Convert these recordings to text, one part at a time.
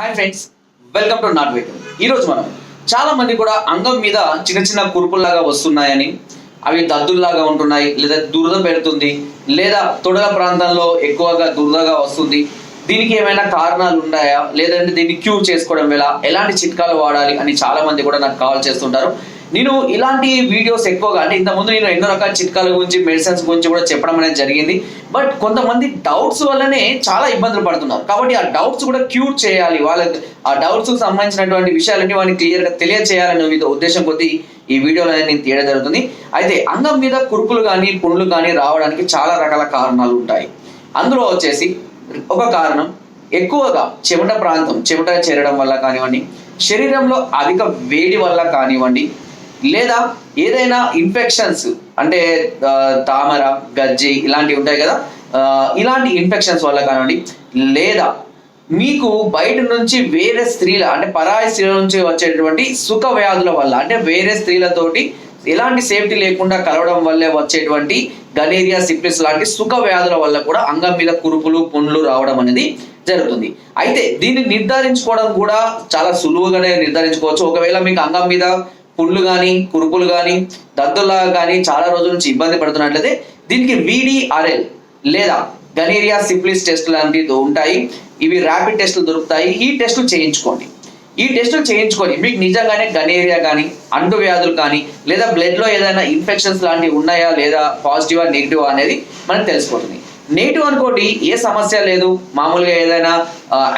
Hi friends welcome to not wait ఈరోజు మనం చాలా మంది కూడా అంగం మీద చిన్న చిన్న కురుపుల్లాగా వస్తున్నాయని అవి దద్దుల్లాగా ఉంటున్నాయి లేదా దురద పెడుతుంది లేదా తొడల ప్రాంతంలో ఎక్కువగా దురదగా వస్తుంది. దీనికి ఏమైనా కారణాలు ఉన్నాయా? లేదంటే దీన్ని క్యూర్ చేసుకోవడం ఎలా? ఎలాంటి చిట్కాలు వాడాలి అని చాలా మంది కూడా నాకు కాల్ చేస్తుంటారు. నేను ఇలాంటి వీడియోస్ ఎక్కువగా అంటే ఇంతకుముందు నేను ఎన్నో రకాల చిట్కాల గురించి మెడిసిన్స్ గురించి కూడా చెప్పడం అనేది జరిగింది. బట్ కొంతమంది డౌట్స్ వల్లనే చాలా ఇబ్బందులు పడుతున్నారు. కాబట్టి ఆ డౌట్స్ కూడా క్యూర్ చేయాలి. వాళ్ళకి ఆ డౌట్స్ సంబంధించినటువంటి విషయాలన్నీ వాళ్ళని క్లియర్గా తెలియచేయాలనే ఉద్దేశం కొద్దీ ఈ వీడియోలో అనేది నేను తీయడం జరుగుతుంది. అయితే అంగం మీద కురుపులు కానీ పుండ్లు కానీ రావడానికి చాలా రకాల కారణాలు ఉంటాయి. అందులో వచ్చేసి ఒక కారణం ఎక్కువగా చెమట ప్రాంతం చెమట చేరడం వల్ల కానివ్వండి శరీరంలో అధిక వేడి వల్ల కానివ్వండి లేదా ఏదైనా ఇన్ఫెక్షన్స్ అంటే తామర గజ్జి ఇలాంటివి ఉంటాయి కదా ఇలాంటి ఇన్ఫెక్షన్స్ వల్ల కానివ్వండి లేదా మీకు బయట నుంచి వేరే స్త్రీల అంటే పరాయి స్త్రీల నుంచి వచ్చేటువంటి సుఖ వ్యాధుల వల్ల అంటే వేరే స్త్రీలతోటి ఎలాంటి సేఫ్టీ లేకుండా కలవడం వల్లే వచ్చేటువంటి గలేరియా సిప్లిస్ లాంటి సుఖ వ్యాధుల వల్ల కూడా అంగం మీద కురుపులు పుండ్లు రావడం అనేది జరుగుతుంది. అయితే దీన్ని నిర్ధారించుకోవడం కూడా చాలా సులువుగానే నిర్ధారించుకోవచ్చు. ఒకవేళ మీకు అంగం మీద కుళ్ళు కానీ కురుపులు కానీ దద్దులా కానీ చాలా రోజుల నుంచి ఇబ్బంది పడుతున్నట్లయితే దీనికి విడిఆర్ఎల్ లేదా గనేరియా సిప్లిస్ టెస్ట్ లాంటివి ఉంటాయి. ఇవి ర్యాపిడ్ టెస్టులు దొరుకుతాయి. ఈ టెస్టులు చేయించుకోండి. ఈ టెస్టులు చేయించుకొని మీకు నిజంగానే గనేరియా కానీ అంటువ్యాధులు కానీ లేదా బ్లడ్లో ఏదైనా ఇన్ఫెక్షన్స్ లాంటివి ఉన్నాయా లేదా పాజిటివా నెగిటివా అనేది మనకు తెలిసిపోతుంది. నెగిటివ్ అనుకోండి ఏ సమస్య లేదు. మామూలుగా ఏదైనా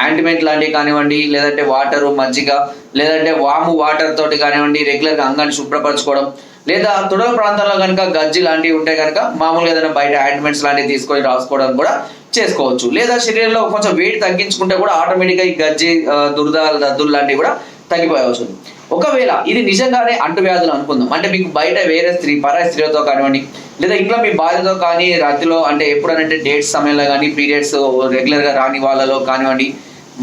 యాంటిమెంట్ లాంటివి కానివ్వండి లేదంటే వాటరు మజ్జిగ లేదంటే వాము వాటర్ తోటి కానివ్వండి రెగ్యులర్గా అంగాన్ని శుభ్రపరచుకోవడం లేదా తొడల ప్రాంతంలో కనుక గజ్జి లాంటివి ఉంటే కనుక మామూలుగా ఏదైనా బయట యాంటిమెంట్స్ లాంటివి తీసుకొని రాసుకోవడం కూడా చేసుకోవచ్చు. లేదా శరీరంలో కొంచెం వేడి తగ్గించుకుంటే కూడా ఆటోమేటిక్గా ఈ గజ్జి ఆ, దురద దద్దులు లాంటివి కూడా తగ్గిపోవచ్చు ఒకవేళ ఇది నిజంగానే అంటువ్యాధులు అనుకుందాం. అంటే మీకు బయట వేరే స్త్రీ పరాయి స్త్రీలతో కానివ్వండి లేదా ఇంట్లో మీ భార్యతో కానీ రాత్రిలో అంటే ఎప్పుడనంటే డేట్స్ సమయంలో కానీ పీరియడ్స్ రెగ్యులర్గా రాని వాళ్ళలో కానివ్వండి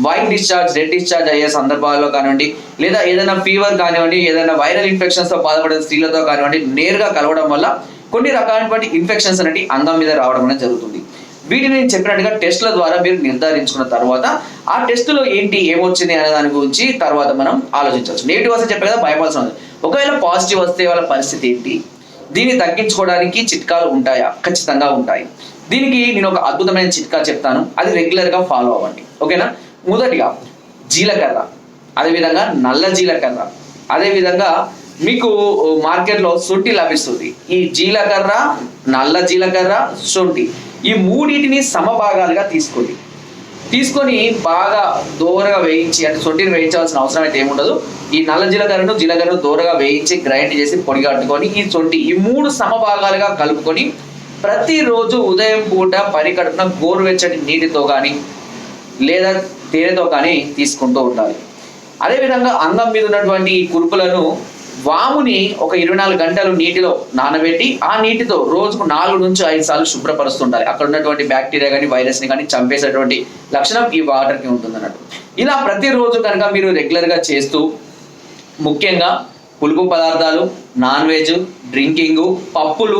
వైట్ డిశ్చార్జ్ రెడ్ డిశ్చార్జ్ అయ్యే సందర్భాల్లో కానివ్వండి లేదా ఏదైనా ఫీవర్ కానివ్వండి ఏదైనా వైరల్ ఇన్ఫెక్షన్స్తో బాధపడే స్త్రీలతో కానివ్వండి నేరుగా కలవడం వల్ల కొన్ని రకాలైనటువంటి ఇన్ఫెక్షన్స్ అనేవి అంగం మీద రావడం అనేది జరుగుతుంది. వీటిని నేను చెప్పినట్టుగా టెస్ట్ల ద్వారా మీరు నిర్ధారించుకున్న తర్వాత ఆ టెస్టులో ఏంటి ఏమొచ్చింది అనే దాని గురించి తర్వాత మనం ఆలోచించవచ్చు. నెగిటివ్ వస్తే చెప్పే కదా భయపడాల్సిన ఒకవేళ పాజిటివ్ వస్తే వాళ్ళ పరిస్థితి ఏంటి? దీన్ని తగ్గించుకోవడానికి చిట్కాలు ఉంటాయా? ఖచ్చితంగా ఉంటాయి. దీనికి నేను ఒక అద్భుతమైన చిట్కా చెప్తాను. అది రెగ్యులర్గా ఫాలో అవ్వండి. ఓకేనా? మొదటిగా జీలకర్ర. అదేవిధంగా నల్ల జీలకర్ర. అదేవిధంగా మీకు మార్కెట్లో శొంఠి లభిస్తుంది. ఈ జీలకర్ర నల్ల జీలకర్ర సొంటి. ఈ మూడింటిని సమభాగాలుగా తీసుకోండి. తీసుకొని బాగా దోరగా వేయించి అంటే సొంటిని వేయించాల్సిన అవసరం అయితే ఏముండదు. ఈ నల్ల జీలకర్రను జీలకర్రను దోరగా వేయించి గ్రైండ్ చేసి పొడి కట్టుకొని ఈ సొంటి ఈ మూడు సమభాగాలుగా కలుపుకొని ప్రతిరోజు ఉదయం పూట పరికడుపున గోరువెచ్చటి నీటితో కానీ లేదా తేనెతో కానీ తీసుకుంటూ ఉండాలి. అదేవిధంగా అంగం మీద ఉన్నటువంటి ఈ కురుపులను వాముని ఒక ఇరవై నాలుగు గంటలు నీటిలో నానబెట్టి ఆ నీటితో రోజుకు నాలుగు నుంచి ఐదు సార్లు శుభ్రపరుస్తుండాలి. అక్కడ ఉన్నటువంటి బ్యాక్టీరియా కానీ వైరస్ని కానీ చంపేసేటువంటి లక్షణం ఈ వాటర్కి ఉంటుంది అన్నట్టు ఇలా ప్రతిరోజు కనుక మీరు రెగ్యులర్గా చేస్తూ ముఖ్యంగా పులుపు పదార్థాలు నాన్ వెజ్ డ్రింకింగ్ పప్పులు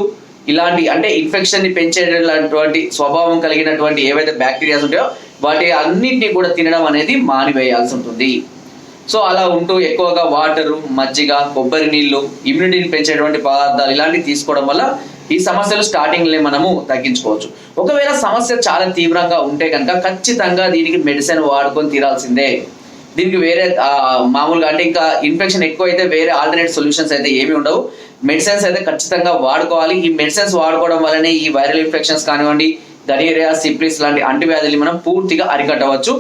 ఇలాంటి అంటే ఇన్ఫెక్షన్ని పెంచేటటువంటి స్వభావం కలిగినటువంటి ఏవైతే బ్యాక్టీరియాస్ ఉంటాయో వాటి అన్నింటినీ కూడా తినడం అనేది మానివేయాల్సి ఉంటుంది. సో అలా ఉంటూ ఎక్కువగా వాటరు మజ్జిగ కొబ్బరి నీళ్ళు ఇమ్యూనిటీని పెంచేటువంటి పదార్థాలు ఇలాంటివి తీసుకోవడం వల్ల ఈ సమస్యలు స్టార్టింగ్లే మనము తగ్గించుకోవచ్చు. ఒకవేళ సమస్య చాలా తీవ్రంగా ఉంటే కనుక ఖచ్చితంగా దీనికి మెడిసిన్ వాడుకొని తీరాల్సిందే. దీనికి వేరే మామూలుగా అంటే ఇంకా ఇన్ఫెక్షన్ ఎక్కువ అయితే వేరే ఆల్టర్నేట్ సొల్యూషన్స్ అయితే ఏమి ఉండవు. మెడిసిన్స్ అయితే ఖచ్చితంగా వాడుకోవాలి. ఈ మెడిసిన్స్ వాడుకోవడం వల్లనే ఈ వైరల్ ఇన్ఫెక్షన్స్ కానివ్వండి గనేరియా సిప్లిస్ లాంటి అంటువ్యాధులు మనం పూర్తిగా అరికట్టవచ్చు.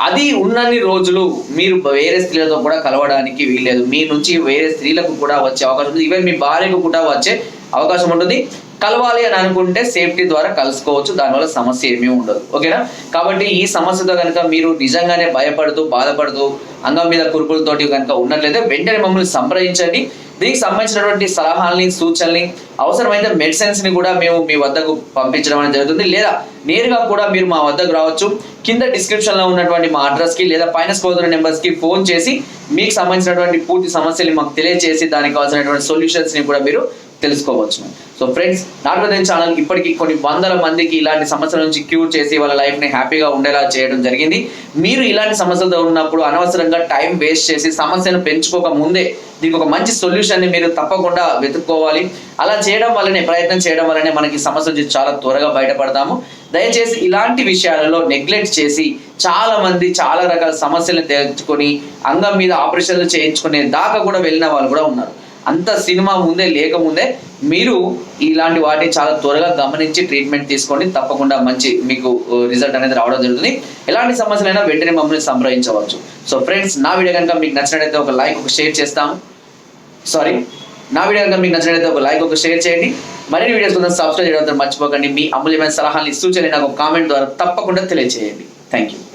అది ఉన్నన్ని రోజులు మీరు వేరే స్త్రీలతో కూడా కలవడానికి వీల్లేదు. మీ నుంచి వేరే స్త్రీలకు కూడా వచ్చే అవకాశం ఉంది. ఈవెన్ మీ భార్యకు కూడా వచ్చే అవకాశం ఉంటుంది. కలవాలి అని అనుకుంటే సేఫ్టీ ద్వారా కలుసుకోవచ్చు దానివల్ల సమస్య ఏమీ ఉండదు. ఓకేనా? కాబట్టి ఈ సమస్యతో కనుక మీరు నిజంగానే భయపడుతూ బాధపడుతూ అంగం మీద కురుపులతోటి కనుక ఉన్నట్లయితే వెంటనే మమ్మల్ని సంప్రదించండి. దీనికి సంబంధించినటువంటి సలహాలని సూచనల్ని అవసరమైతే మెడిసిన్స్ని కూడా మేము మీ వద్దకు పంపించడం అనేది జరుగుతుంది. లేదా నేరుగా కూడా మీరు మా వద్దకు రావచ్చు. కింద డిస్క్రిప్షన్లో ఉన్నటువంటి మా అడ్రస్కి లేదా పైన స్కోర్ నెంబర్స్కి ఫోన్ చేసి మీకు సంబంధించినటువంటి పూర్తి సమస్యలు మాకు తెలియజేసి దానికి కావాల్సినటువంటి సొల్యూషన్స్ని కూడా మీరు తెలుసుకోవచ్చు. సో ఫ్రెండ్స్ నాటుకోదేం ఛానల్ ఇప్పటికీ కొన్ని వందల మందికి ఇలాంటి సమస్యల నుంచి క్యూర్ చేసి వాళ్ళ లైఫ్ని హ్యాపీగా ఉండేలా చేయడం జరిగింది. మీరు ఇలాంటి సమస్యలతో ఉన్నప్పుడు అనవసరంగా టైం వేస్ట్ చేసి సమస్యను పెంచుకోక ముందే దీనికి ఒక మంచి సొల్యూషన్ని మీరు తప్పకుండా వెతుక్కోవాలి. అలా చేయడం వల్లనే ప్రయత్నం చేయడం వల్లనే మనకి సమస్య నుంచి చాలా త్వరగా బయటపడతాము. దయచేసి ఇలాంటి విషయాలలో నెగ్లెక్ట్ చేసి చాలా మంది చాలా రకాల సమస్యలను తెచ్చుకొని అంగం మీద ఆపరేషన్లు చేయించుకునే దాకా కూడా వెళ్ళిన వాళ్ళు కూడా ఉన్నారు. అంత సినిమా ముందే లేకముందే మీరు ఇలాంటి వాటిని చాలా త్వరగా గమనించి ట్రీట్మెంట్ తీసుకోండి. తప్పకుండా మంచి మీకు రిజల్ట్ అనేది రావడం జరుగుతుంది. ఎలాంటి సమస్యలైనా వెంటనే మమ్మల్ని సంప్రదించవచ్చు. సో ఫ్రెండ్స్ నా వీడియో కనుక మీకు నచ్చినట్లయితే ఒక లైక్ ఒక షేర్ చేస్తాం. సారీ నా వీడియో కనుక మీకు నచ్చినట్లయితే ఒక లైక్ ఒక షేర్ చేయండి. మరిన్ని వీడియోస్ కొంచెం సబ్స్క్రైబ్ చేయడం మర్చిపోకండి. మీ అమూల్యమైన సలహాలు సూచనలు నాకు కామెంట్ ద్వారా తప్పకుండా తెలియజేయండి థ్యాంక్ యూ